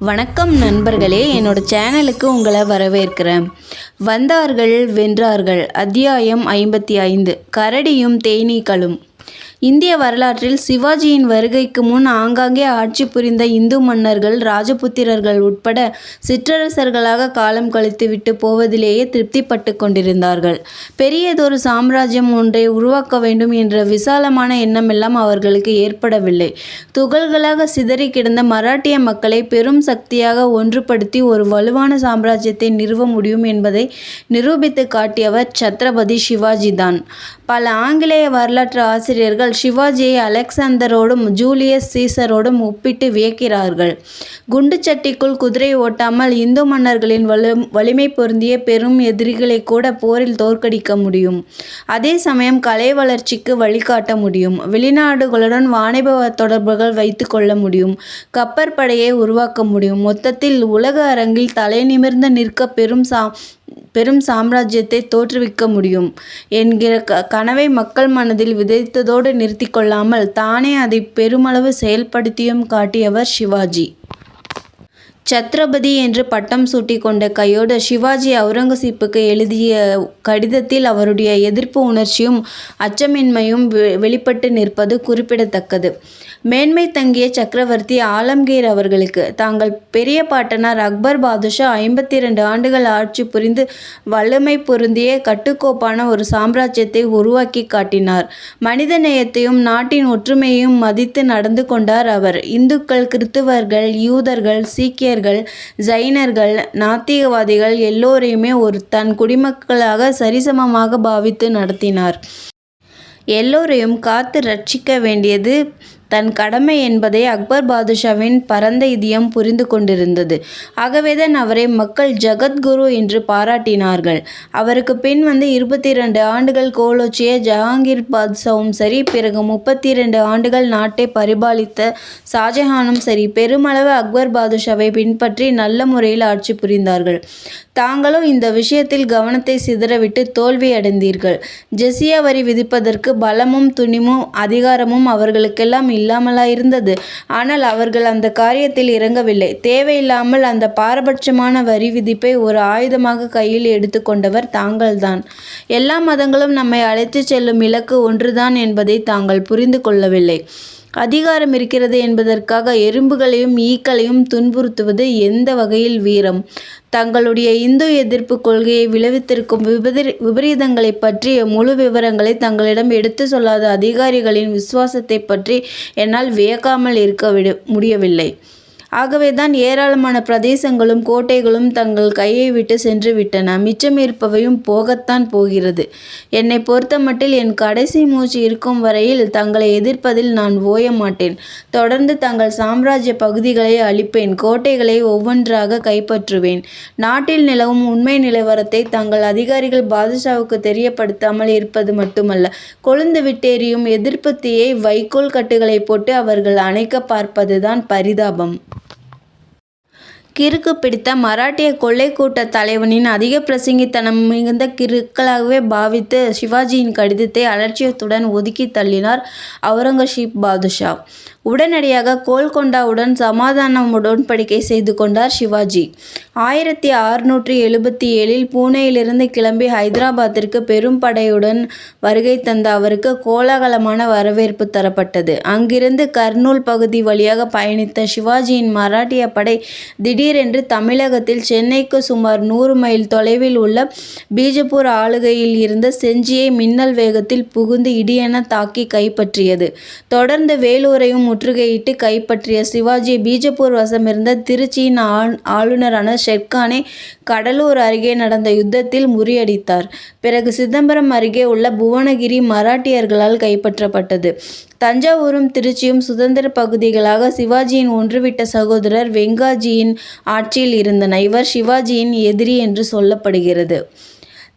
வணக்கம் நண்பர்களே என்னோட சேனலுக்கு உங்களை வரவேற்கிறேன். வந்தார்கள் வென்றார்கள். அத்தியாயம் ஐம்பத்தி ஐந்து. கரடியும் தேனீக்களும். இந்திய வரலாற்றில் சிவாஜியின் வருகைக்கு முன் ஆங்காங்கே ஆட்சி புரிந்த இந்து மன்னர்கள் ராஜபுத்திரர்கள் உட்பட சிற்றரசர்களாக காலம் கழித்துவிட்டு போவதிலேயே திருப்திப்பட்டு கொண்டிருந்தார்கள். பெரியதொரு சாம்ராஜ்யம் ஒன்றை உருவாக்க வேண்டும் என்ற விசாலமான எண்ணமெல்லாம் அவர்களுக்கு ஏற்படவில்லை. துகள்களாக சிதறி கிடந்த மராட்டிய மக்களை பெரும் சக்தியாக ஒன்றுபடுத்தி ஒரு வலுவான சாம்ராஜ்யத்தை நிறுவ முடியும் என்பதை நிரூபித்து காட்டியவர் சத்ரபதி சிவாஜி தான் பல ஆங்கிலேய வரலாற்று ஆசிரியர்கள் சிவாஜியை அலெக்சாந்தரோடும் ஜூலியஸ் சீசரோடும் ஒப்பிட்டு வியக்கிறார்கள். குண்டுச்சட்டிக்குள் குதிரை ஓட்டாமல் இந்து மன்னர்களின் வலு வலிமை பொருந்திய பெரும் எதிரிகளை கூட போரில் தோற்கடிக்க முடியும். அதே சமயம் கலை வளர்ச்சிக்கு வழிகாட்ட முடியும். வெளிநாடுகளுடன் வாணிப தொடர்புகள் வைத்து கொள்ள முடியும். கப்பற்படையை உருவாக்க முடியும். மொத்தத்தில் உலக அரங்கில் தலை நிமிர்ந்து நிற்க பெரும் சா பெரும் சாம்ராஜ்யத்தை தோற்றுவிக்க முடியும் என்கிற க கனவை மக்கள் மனதில் விதைத்ததோடு நிறுத்தி கொள்ளாமல் தானே அதை பெருமளவு செயல்படுத்தியும் காட்டியவர் சிவாஜி. சத்ரபதி என்று பட்டம் சூட்டிக்கொண்ட கையோடு சிவாஜி அவுரங்கசீப்புக்கு எழுதிய கடிதத்தில் அவருடைய எதிர்ப்பு உணர்ச்சியும் அச்சமின்மையும் வெளிப்பட்டு நிற்பது குறிப்பிடத்தக்கது. மேன்மை தங்கிய சக்கரவர்த்தி ஆலம்கீர் அவர்களுக்கு தாங்கள் பெரிய பாட்டனார் அக்பர் பாதுஷா ஐம்பத்தி இரண்டு ஆண்டுகள் ஆட்சி புரிந்து வல்லமை பொருந்திய கட்டுக்கோப்பான ஒரு சாம்ராஜ்யத்தை உருவாக்கி காட்டினார். மனித நேயத்தையும் நாட்டின் ஒற்றுமையையும் மதித்து நடந்து கொண்டார் அவர். இந்துக்கள் கிறித்துவர்கள் யூதர்கள் சீக்கியர்கள் ஜைனர்கள் நாத்திகவாதிகள் எல்லோரையுமே ஒரு தன் குடிமக்களாக சரிசமமாக பாவித்து நடத்தினார். எல்லோரையும் காத்து ரட்சிக்க வேண்டியது தன் கடமை என்பதை அக்பர் பாதுஷாவின் பரந்த இதயம் புரிந்து கொண்டிருந்தது. ஆகவேதான் அவரை மக்கள் ஜகத்குரு என்று பாராட்டினார்கள். அவருக்கு பின் வந்து இருபத்தி இரண்டு ஆண்டுகள் கோலோச்சிய ஜஹாங்கீர் பாத்ஷாவும் சரி பிறகு முப்பத்தி இரண்டு ஆண்டுகள் நாட்டை பரிபாலித்த ஷாஜஹானும் சரி பெருமளவு அக்பர் பாதுஷாவை பின்பற்றி நல்ல முறையில் ஆட்சி புரிந்தார்கள். தாங்களும் இந்த விஷயத்தில் கவனத்தை சிதறவிட்டு தோல்வியடைந்தீர்கள் ஜெசியா வரி விதிப்பதற்கு பலமும் துணிமும் அதிகாரமும் அவர்களுக்கெல்லாம் இல்லாமலா இருந்தது. ஆனால் அவர்கள் அந்த காரியத்தில் இறங்கவில்லை. தேவையில்லாமல் அந்த பாரபட்சமான வரி விதிப்பை ஒரு ஆயுதமாக கையில் எடுத்துக்கொண்டவர் தாங்கள்தான். எல்லா மதங்களும் நம்மை அழைத்துச் செல்லும் இலக்கு ஒன்றுதான் என்பதை தாங்கள் புரிந்து கொள்ளவில்லை. அதிகாரம் இருக்கிறது என்பதற்காக எறும்புகளையும் ஈக்களையும் துன்புறுத்துவது எந்த வகையில் வீரம்? தங்களுடைய இந்து எதிர்ப்பு கொள்கையை விளைவித்திருக்கும் விபதி விபரீதங்களை பற்றிய முழு விவரங்களை தங்களிடம் எடுத்து சொல்லாத அதிகாரிகளின் விசுவாசத்தை பற்றி என்னால் வியக்காமல் இருக்க விட முடியவில்லை. ஆகவேதான் ஏராளமான பிரதேசங்களும் கோட்டைகளும் தங்கள் கையை விட்டு சென்று விட்டன. மிச்சம் இருப்பவையும் போகத்தான் போகிறது. என்னை பொறுத்தமட்டில் என் கடைசி மூச்சு இருக்கும் வரையில் தங்களை எதிர்ப்பதில் நான் ஓய மாட்டேன். தொடர்ந்து தங்கள் சாம்ராஜ்ய பகுதிகளை அழிப்பேன். கோட்டைகளை ஒவ்வொன்றாக கைப்பற்றுவேன். நாட்டில் நிலவும் உண்மை நிலவரத்தை தங்கள் அதிகாரிகள் பாதுஷாவுக்கு தெரியப்படுத்தாமல் இருப்பது மட்டுமல்ல கொழுந்து விட்டேறியும் எதிர்ப்பு தீயை வைக்கோல் கட்டுகளை போட்டு அவர்கள் அணைக்க பார்ப்பதுதான் பரிதாபம். கிறுக்கு பிடித்த மராட்டிய கொள்ளை கூட்ட தலைவனின் அதிக பிரசங்கித்தனம் மிகுந்த கிறுக்களாகவே பாவித்து சிவாஜியின் கடிதத்தை அலட்சியத்துடன் ஒதுக்கி தள்ளினார் அவுரங்கசீப் பாதுஷா. உடனடியாக கோல்கொண்டாவுடன் சமாதான உடன்படிக்கை செய்து கொண்டார் சிவாஜி. ஆயிரத்தி அறுநூற்றி எழுபத்தி ஏழில் பூனேயிலிருந்து கிளம்பி ஹைதராபாத்திற்கு பெரும் படையுடன் வருகை தந்த அவருக்கு கோலாகலமான வரவேற்பு தரப்பட்டது. அங்கிருந்து கர்னூல் பகுதி வழியாக பயணித்த சிவாஜியின் மராட்டிய படை திடீரென்று தமிழகத்தில் சென்னைக்கு சுமார் நூறு மைல் தொலைவில் உள்ள பீஜப்பூர் ஆளுகையில் இருந்த செஞ்சியை மின்னல் வேகத்தில் புகுந்து இடியென தாக்கி கைப்பற்றியது. தொடர்ந்து வேலூரையும் முற்றுகையிட்டு கைப்பற்றிய சிவாஜி பீஜப்பூர் வசமிருந்த திருச்சியின் ஆளுநரான ஷெர்கானை கடலூர் அருகே நடந்த யுத்தத்தில் முறியடித்தார். பிறகு சிதம்பரம் அருகே உள்ள புவனகிரி மராட்டியர்களால் கைப்பற்றப்பட்டது. தஞ்சாவூரும் திருச்சியும் சுதந்திர பகுதிகளாக சிவாஜியின் ஒன்றுவிட்ட சகோதரர் வெங்காஜியின் ஆட்சியில் இருந்தன. இவர் சிவாஜியின் எதிரி என்று சொல்லப்படுகிறது.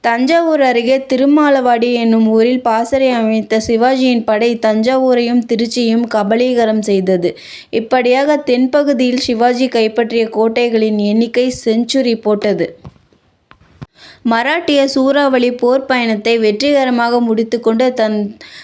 தஞ்சாவூர் அருகே திருமாலவாடி என்னும் ஊரில் பாசறை அமைத்த சிவாஜியின் படை தஞ்சாவூரையும் திருச்சியும் கபலீகரம் செய்தது. இப்படியாக தென்பகுதியில் சிவாஜி கைப்பற்றிய கோட்டைகளின் எண்ணிக்கை செஞ்சுரி போட்டது. மராட்டிய சூறாவளி போர் பயணத்தை வெற்றிகரமாக முடித்துக்கொண்டு தன்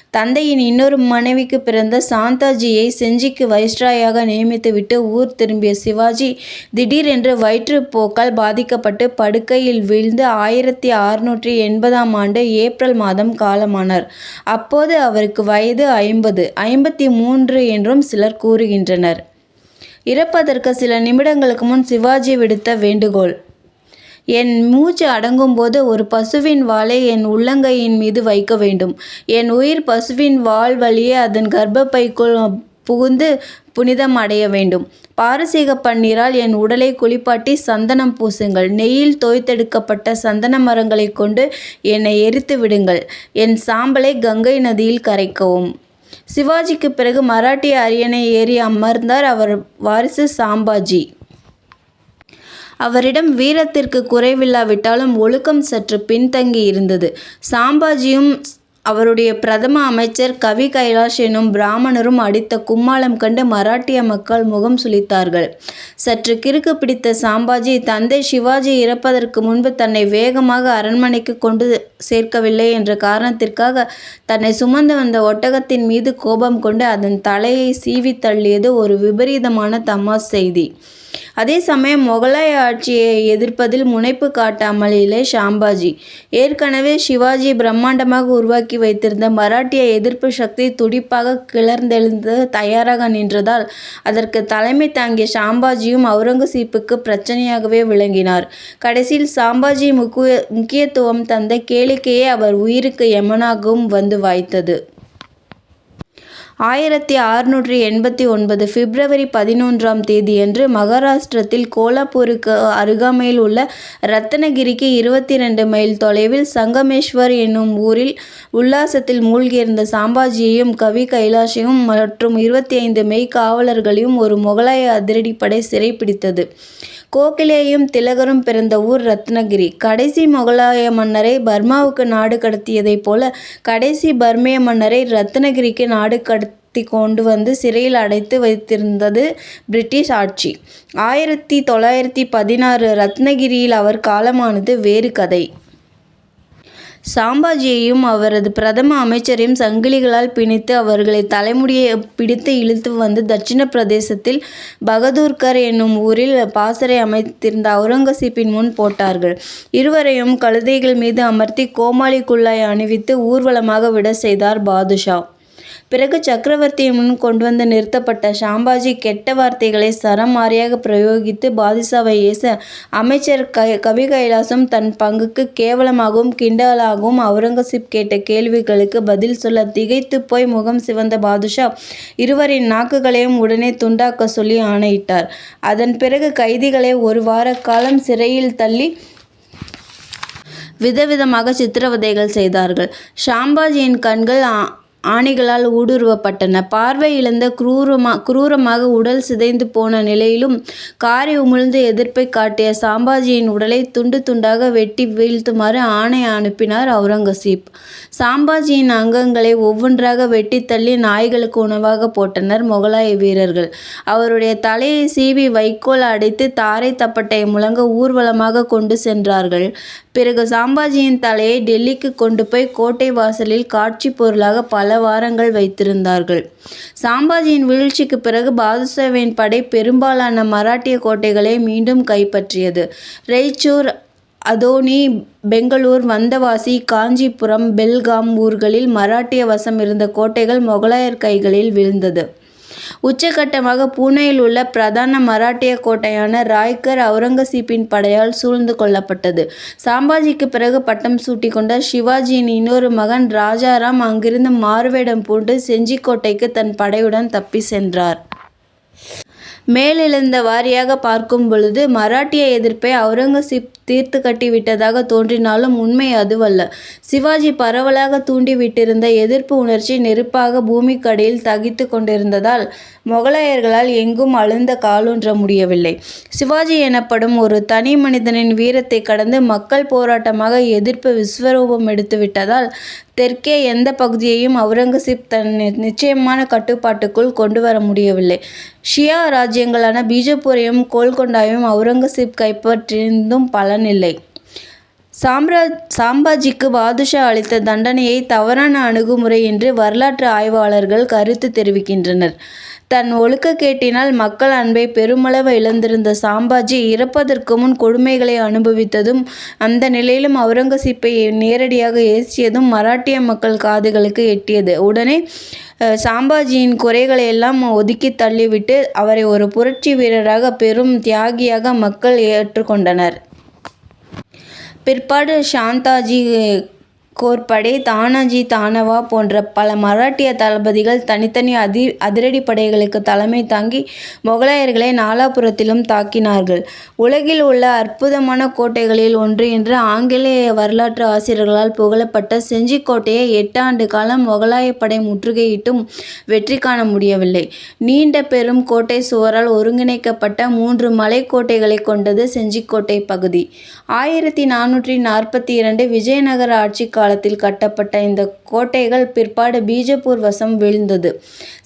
தந்தையின் இன்னொரு மனைவிக்கு பிறந்த சாந்தாஜியை செஞ்சிக்கு வைஸ்ராயாக நியமித்துவிட்டு ஊர் திரும்பிய சிவாஜி திடீரென்று வயிற்றுப்போக்கால் பாதிக்கப்பட்டு படுக்கையில் வீழ்ந்து ஆயிரத்தி அறுநூற்றி எண்பதாம் ஆண்டு ஏப்ரல் மாதம் காலமானார். அப்போது அவருக்கு வயது ஐம்பது. ஐம்பத்தி மூன்று என்றும் சிலர் கூறுகின்றனர். இறப்பதற்கு சில நிமிடங்களுக்கு முன் சிவாஜி விடுத்த வேண்டுகோள் என் மூச்சு அடங்கும்போது ஒரு பசுவின் வாளை என் உள்ளங்கையின் மீது வைக்க வேண்டும். என் உயிர் பசுவின் வால் வழியே அதன் கர்ப்பப்பைக்குள் புகுந்து புனிதம் அடைய வேண்டும். பாரசீகப் பன்னீரால் என் உடலை குளிப்பாட்டி சந்தனம் பூசுங்கள். நெய்யில் தோய்த்தெடுக்கப்பட்ட சந்தன மரங்களைக் கொண்டு என்னை எரித்து விடுங்கள். என் சாம்பலை கங்கை நதியில் கரைக்கவும். சிவாஜிக்குப் பிறகு மராட்டிய அரியணை ஏறி அமர்ந்தார் அவர் வாரிசு சாம்பாஜி. அவரிடம் வீரத்திற்கு குறைவில்லாவிட்டாலும் ஒழுக்கம் சற்று பின்தங்கி இருந்தது சாம்பாஜியும் அவருடைய பிரதம அமைச்சர் கவி கைலாஷ் எனும் பிராமணரும் அடித்த கும்மாளம் கண்டு மராட்டிய மக்கள் முகம் சுளித்தார்கள். சற்று கிறுக்கு பிடித்த சாம்பாஜி தந்தை சிவாஜி இறப்பதற்கு முன்பு தன்னை வேகமாக அரண்மனைக்கு கொண்டு சேர்க்கவில்லை என்ற காரணத்திற்காக தன்னை சுமந்து வந்த ஒட்டகத்தின் மீது கோபம் கொண்டு அதன் தலையை சீவி தள்ளியது ஒரு விபரீதமான தமாஸ் செய்தி. அதே சமயம் மொகலாய ஆட்சியை எதிர்ப்பதில் முனைப்பு காட்டாமல் இல்லை ஷாம்பாஜி ஏற்கனவே சிவாஜி பிரம்மாண்டமாக உருவாக்கி வைத்திருந்த மராட்டிய எதிர்ப்பு சக்தி துடிப்பாக கிளர்ந்தெழுந்து தயாராக நின்றதால் அதற்கு தலைமை தாங்கிய சாம்பாஜியும் அவுரங்கசீப்புக்கு பிரச்சனையாகவே விளங்கினார். கடைசியில் சாம்பாஜி முக்கிய முக்கியத்துவம் தந்த கேளிக்கையே அவர் உயிருக்கு யமனாகவும் வந்து வாய்த்தது. ஆயிரத்தி அறுநூற்றி எண்பத்தி ஒன்பது பிப்ரவரி பதினொன்றாம் தேதியன்று மகாராஷ்டிரத்தில் கோலாப்பூருக்கு அருகாமையில் உள்ள ரத்னகிரிக்கு இருபத்திரண்டு மைல் தொலைவில் சங்கமேஸ்வர் என்னும் ஊரில் உல்லாசத்தில் மூழ்கியிருந்த சாம்பாஜியையும் கவி கைலாஷையும் மற்றும் இருபத்தி ஐந்து மெய் காவலர்களையும் ஒரு மொகலாய அதிரடிப்படை சிறைப்பிடித்தது. கோகிலேயும் திலகரும் பிறந்த ஊர் ரத்னகிரி. கடைசி மொகலாய மன்னரை பர்மாவுக்கு நாடு கடத்தியதைப் போல கடைசி பர்மிய மன்னரை ரத்னகிரிக்கு நாடு கடத்திக் கொண்டு வந்து சிறையில் அடைத்து வைத்திருந்தது பிரிட்டிஷ் ஆட்சி. ஆயிரத்தி தொள்ளாயிரத்தி பதினாறு ரத்னகிரியில் அவர் காலமானது வேறு கதை. சாம்பாஜியையும் அவரது பிரதம அமைச்சரையும் சங்கிலிகளால் பிணித்து அவர்களை தலைமுடியை பிடித்து இழுத்து வந்து தட்சிண பிரதேசத்தில் பகதூர்கர் என்னும் ஊரில் பாசறை அமைத்திருந்த அவுரங்கசீப்பின் முன் போட்டார்கள். இருவரையும் கழுதைகள் மீது அமர்த்தி கோமாளி அணிவித்து ஊர்வலமாக விடச் செய்தார் பாதுஷா. பிறகு சக்கரவர்த்தியின் முன் கொண்டுவந்து நிறுத்தப்பட்ட சாம்பாஜி கெட்ட வார்த்தைகளை சரமாரியாக பிரயோகித்து பாதிஷாவை ஏச அமைச்சர் கவி கைலாசும் தன் பங்குக்கு கேவலமாகவும் கிண்டலாகவும் அவுரங்கசீப் கேட்ட கேள்விகளுக்கு பதில் சொல்ல திகைத்துப் போய் முகம் சிவந்த பாதுஷா இருவரின் நாக்குகளையும் உடனே துண்டாக்கச் சொல்லி ஆணையிட்டார். அதன் பிறகு கைதிகளை ஒரு வார காலம் சிறையில் தள்ளி விதவிதமாக சித்திரவதைகள் செய்தார்கள். ஷாம்பாஜியின் கண்கள் ஆணிகளால் ஊடுருவப்பட்டன. பார்வை இழந்த குரூரமாக உடல் சிதைந்து போன நிலையிலும் காரி உமிழ்ந்து எதிர்ப்பைக் காட்டிய சாம்பாஜியின் உடலை துண்டு துண்டாக வெட்டி வீழ்த்துமாறு ஆணை அனுப்பினார் அவுரங்கசீப். சாம்பாஜியின் அங்கங்களை ஒவ்வொன்றாக வெட்டி தள்ளி நாய்களுக்கு உணவாகப் போட்டனர் முகலாய வீரர்கள். அவருடைய தலையை சீவி வைக்கோல் அடைத்து தாரை தப்பட்டை முழங்க ஊர்வலமாக கொண்டு சென்றார்கள். பிறகு சாம்பாஜியின் தலையை டெல்லிக்கு கொண்டு போய் கோட்டை வாசலில் காட்சி பொருளாக பல வாரங்கள் வைத்திருந்தார்கள். சாம்பாஜியின் வீழ்ச்சிக்குப் பிறகு பாதுஷாவின் படை பெரும்பாலான மராட்டிய கோட்டைகளை மீண்டும் கைப்பற்றியது. ரெய்ச்சூர் அதோனி பெங்களூர் வந்தவாசி காஞ்சிபுரம் பெல்காம் ஊர்களில் மராட்டிய வசம் இருந்த கோட்டைகள் மொகலாயர் கைகளில் விழுந்தது உச்சகட்டமாக பூனேயில் உள்ள பிரதான மராட்டிய கோட்டையான ராய்கர் அவுரங்கசீப்பின் படையால் சூழ்ந்து கொள்ளப்பட்டது. சாம்பாஜிக்கு பிறகு பட்டம் சூட்டிக்கொண்ட சிவாஜியின் இன்னொரு மகன் ராஜாராம் அங்கிருந்து மாறுவேடம் பூண்டு செஞ்சிக் கோட்டைக்கு தன் படையுடன் தப்பிச் சென்றார். மேலெழுந்த வாரியாக பார்க்கும் பொழுது மராட்டிய எதிர்ப்பை அவுரங்கசீப் தீர்த்து கட்டிவிட்டதாக தோன்றினாலும் உண்மை அதுவல்ல. சிவாஜி பரவலாக தூண்டிவிட்டிருந்த எதிர்ப்பு உணர்ச்சி நெருப்பாக பூமிக்கடியில் தகித்துக் கொண்டிருந்ததால் மொகலாயர்களால் எங்கும் அழுந்த காலூன்ற முடியவில்லை. சிவாஜி எனப்படும் ஒரு தனி மனிதனின் வீரத்தை கடந்து மக்கள் போராட்டமாக எதிர்ப்பு விஸ்வரூபம் எடுத்துவிட்டதால் தெற்கே எந்த பகுதியையும் அவுரங்கசீப் தன் நிச்சயமான கட்டுப்பாட்டுக்குள் கொண்டு வர முடியவில்லை. ஷியா ராஜ்யங்களான பீஜப்பூரையும் கோல்கொண்டாவையும் அவுரங்கசீப் கைப்பற்றியிருந்தும் பலனில்லை. சாம்ராஜ் சாம்பாஜிக்கு பாதுஷா அளித்த தண்டனையை தவறான அணுகுமுறை என்று வரலாற்று ஆய்வாளர்கள் கருத்து தெரிவிக்கின்றனர். தன் ஒழுக்கக்கேட்டினால் மக்கள் அன்பை பெருமளவு இழந்திருந்த சாம்பாஜி இறப்பதற்கு முன் கொடுமைகளை அனுபவித்ததும் அந்த நிலையிலும் அவுரங்கசீப்பை நேரடியாக ஏசியதும் மராட்டிய மக்கள் காதுகளுக்கு எட்டியது. உடனே சாம்பாஜியின் குறைகளை எல்லாம் ஒதுக்கித் தள்ளிவிட்டு அவரை ஒரு புரட்சி வீரராக பெரும் தியாகியாக மக்கள் ஏற்றுக்கொண்டனர். பிற்பாடு சாந்தாஜி கோர்படே தானாஜி தானவா போன்ற பல மராட்டிய தளபதிகள் தனித்தனி அதிரடிப்படைகளுக்கு தலைமை தாங்கி மொகலாயர்களை நாலாபுரத்திலும் தாக்கினார்கள். உலகில் உள்ள அற்புதமான கோட்டைகளில் ஒன்று என்று ஆங்கிலேய வரலாற்று ஆசிரியர்களால் புகழப்பட்ட செஞ்சிக்கோட்டையை எட்டு எட்டாண்டு காலம் மொகலாயப் படை முற்றுகையிட்டும் வெற்றி காண முடியவில்லை. நீண்ட பெரும் கோட்டை சுவரால் ஒருங்கிணைக்கப்பட்ட மூன்று மலைக்கோட்டைகளை கொண்டது செஞ்சிக்கோட்டை பகுதி. ஆயிரத்தி நானூற்றி நாற்பத்தி இரண்டு விஜயநகர ஆட்சிக் காலத்தில் கட்டப்பட்ட இந்த கோட்டைகள் பிற்பாடு பீஜப்பூர் வசம் வீழ்ந்தது.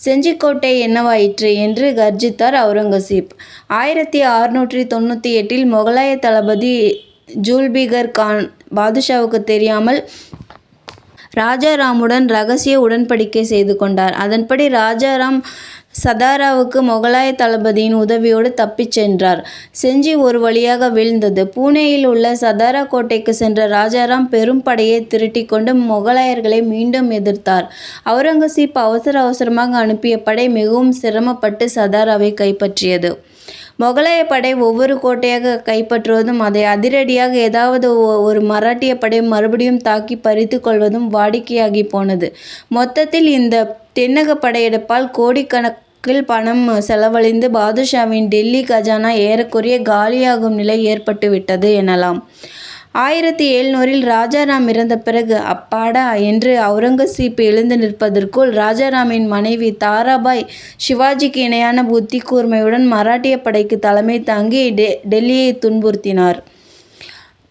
செஞ்சிக்கோட்டை என்னவாயிற்று? என்று கர்ஜித்தார் அவுரங்கசீப். ஆயிரத்தி அறுநூற்றி தொண்ணூற்றி எட்டில் முகலாய தளபதி ஜூல்பிகர் கான் பாதுஷாவுக்கு தெரியாமல் ராஜாராமுடன் ரகசிய உடன்படிக்கை செய்து கொண்டார். அதன்படி ராஜாராம் சதாராவுக்கு மொகலாய தளபதியின் உதவியோடு தப்பிச் சென்றார். செஞ்சி ஒரு வழியாக வீழ்ந்தது. பூனேயில் உள்ள சதாரா கோட்டைக்கு சென்ற ராஜாராம் பெரும் படையை திரட்டி கொண்டு மொகலாயர்களை மீண்டும் எதிர்த்தார். அவுரங்கசீப் அவசர அவசரமாக அனுப்பிய படை மிகவும் சிரமப்பட்டு சதாராவை கைப்பற்றியது. மொகலாயப் படை ஒவ்வொரு கோட்டையாக கைப்பற்றுவதும் அதை அதிரடியாக ஏதாவது ஒரு மராட்டிய படை மறுபடியும் தாக்கி பறித்து கொள்வதும் வாடிக்கையாகிப் போனது. மொத்தத்தில் இந்த தென்னகப் படையெடுப்பால் கோடிக்கணக்கில் பணம் செலவழிந்து பாதுஷாவின் டெல்லி கஜானா ஏறக்குறைய காலியாகும் நிலை ஏற்பட்டுவிட்டது எனலாம். ஆயிரத்தி எழுநூறில் ராஜாராம் இறந்த பிறகு அப்பாடா என்று அவுரங்கசீப் எழுந்து நிற்பதற்குள் ராஜாராமின் மனைவி தாராபாய் சிவாஜிக்கு இணையான புத்தி கூர்மையுடன் மராட்டியப் படைக்கு தலைமை தாங்கி டெல்லியை துன்புறுத்தினார்.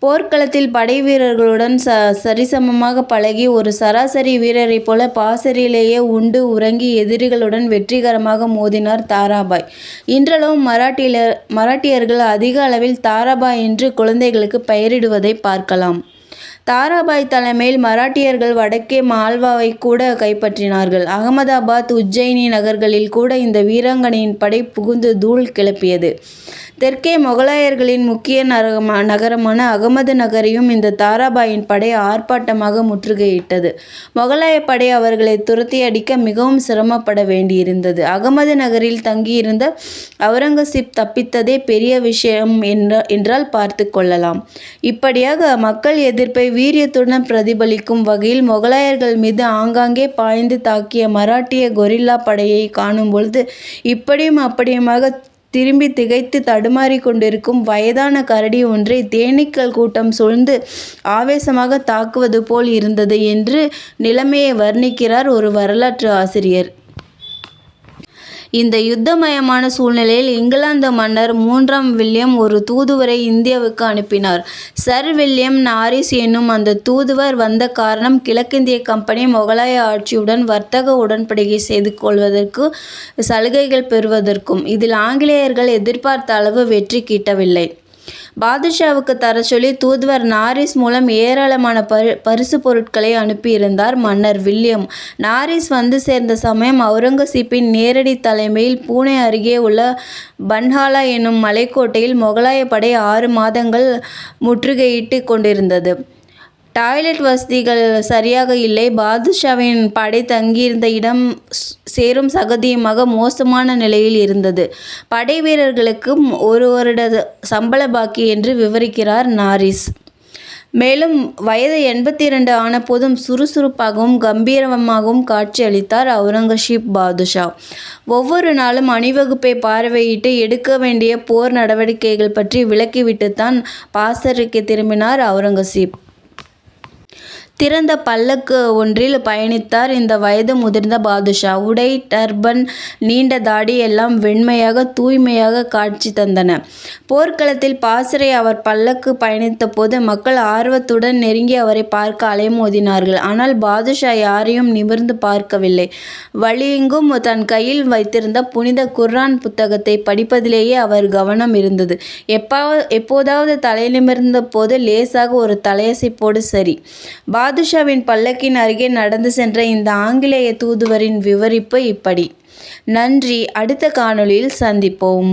போர்க்களத்தில் படை வீரர்களுடன் ச சரிசமமாக பழகி ஒரு சராசரி வீரரைப் போல பாசறையிலேயே உண்டு உறங்கி எதிரிகளுடன் வெற்றிகரமாக மோதினார் தாராபாய். இன்றளவும் மராட்டியர்கள் அதிக அளவில் தாராபாய் என்று குழந்தைகளுக்குப் பெயரிடுவதைப் பார்க்கலாம். தாராபாய் தலைமையில் மராட்டியர்கள் வடக்கே மால்வாவை கூட கைப்பற்றினார்கள். அகமதாபாத் உஜ்ஜயினி நகர்களில் கூட இந்த வீராங்கனையின் படை புகுந்து தூள் கிளப்பியது. தெற்கே மொகலாயர்களின் முக்கிய நகரமான அகமது நகரையும் இந்த தாராபாயின் படை ஆர்ப்பாட்டமாக முற்றுகையிட்டது. மொகலாயப் படை அவர்களை துரத்தி அடிக்க மிகவும் சிரமப்பட வேண்டியிருந்தது. அகமது நகரில் தங்கியிருந்த அவுரங்கசீப் தப்பித்ததே பெரிய விஷயம் என்ற என்றால் பார்த்து கொள்ளலாம். இப்படியாக மக்கள் எதிர்ப்பை வீரியத்துடன் பிரதிபலிக்கும் வகையில் மொகலாயர்கள் மீது ஆங்காங்கே பாய்ந்து தாக்கிய மராட்டிய கொரில்லா படையை காணும் காணும்பொழுது இப்படியும் அப்படியுமாக திரும்பி திகைத்து தடுமாறிக் கொண்டிருக்கும் வயதான கரடி ஒன்றை தேனீக்கள் கூட்டம் சூழ்ந்து ஆவேசமாக தாக்குவது போல் இருந்தது என்று நிலைமையை வர்ணிக்கிறார் ஒரு வரலாற்று ஆசிரியர். இந்த யுத்தமயமான சூழ்நிலையில் இங்கிலாந்து மன்னர் மூன்றாம் வில்லியம் ஒரு தூதுவரை இந்தியாவுக்கு அனுப்பினார். சர் வில்லியம் நாரிஸ் என்னும் அந்த தூதுவர் வந்த காரணம் கிழக்கிந்திய கம்பெனி முகலாய ஆட்சியுடன் வர்த்தக உடன்படிக்கை செய்து கொள்வதற்கு சலுகைகள் பெறுவதற்கும். இதில் ஆங்கிலேயர்கள் எதிர்பார்த்த அளவு வெற்றி கிட்டவில்லை. பாதுஷாவுக்கு தர சொல்லி தூதுவர் நாரிஸ் மூலம் ஏராளமான பரிசு பொருட்களை அனுப்பியிருந்தார் மன்னர் வில்லியம். நாரிஸ் வந்து சேர்ந்த சமயம் அவுரங்கசீப்பின் நேரடி தலைமையில் பூனே அருகே உள்ள பன்ஹாலா என்னும் மலைக்கோட்டையில் மொகலாயப் படை ஆறு மாதங்கள் முற்றுகையிட்டு கொண்டிருந்தது. டாய்லெட் வசதிகள் சரியாக இல்லை. பாதுஷாவின் படை தங்கியிருந்த இடம் சேரும் சகதியுமாக மோசமான நிலையில் இருந்தது. படை வீரர்களுக்கும் ஒரு வருட சம்பள பாக்கி என்று விவரிக்கிறார் நாரிஸ். மேலும் வயது எண்பத்தி ரெண்டு ஆன போதும் சுறுசுறுப்பாகவும் கம்பீரமாகவும் காட்சியளித்தார் அவுரங்கசீப் பாதுஷா. ஒவ்வொரு நாளும் அணிவகுப்பை பார்வையிட்டு எடுக்க வேண்டிய போர் நடவடிக்கைகள் பற்றி விளக்கிவிட்டுத்தான் பாசருக்கு திரும்பினார் அவுரங்கசீப். திறந்த பல்லக்கு ஒன்றில் பயணித்தார் இந்த வயது முதிர்ந்த பாதுஷா. உடை, டர்பன், நீண்ட தாடி எல்லாம் வெண்மையாக தூய்மையாக காட்சி தந்தன. போர்க்களத்தில் பாசறை அவர் பல்லக்கு பயணித்தபோது மக்கள் ஆர்வத்துடன் நெருங்கி அவரைப் பார்க்க அலைமோதினார்கள். ஆனால் பாதுஷா யாரையும் நிமிர்ந்து பார்க்கவில்லை. வழியெங்கும் தன் கையில் வைத்திருந்த புனித குர்ஆன் புத்தகத்தைப் படிப்பதிலேயே அவர் கவனம் இருந்தது. எப்போதாவது தலை நிமிர்ந்தபோது லேசாக ஒரு தலையசைப்போடு சரி. பாதுஷாவின் பல்லக்கின் அருகே நடந்து சென்ற இந்த ஆங்கிலேய தூதுவரின் விவரிப்பு இப்படி. நன்றி அடுத்த காணொளியில் சந்திப்போம்.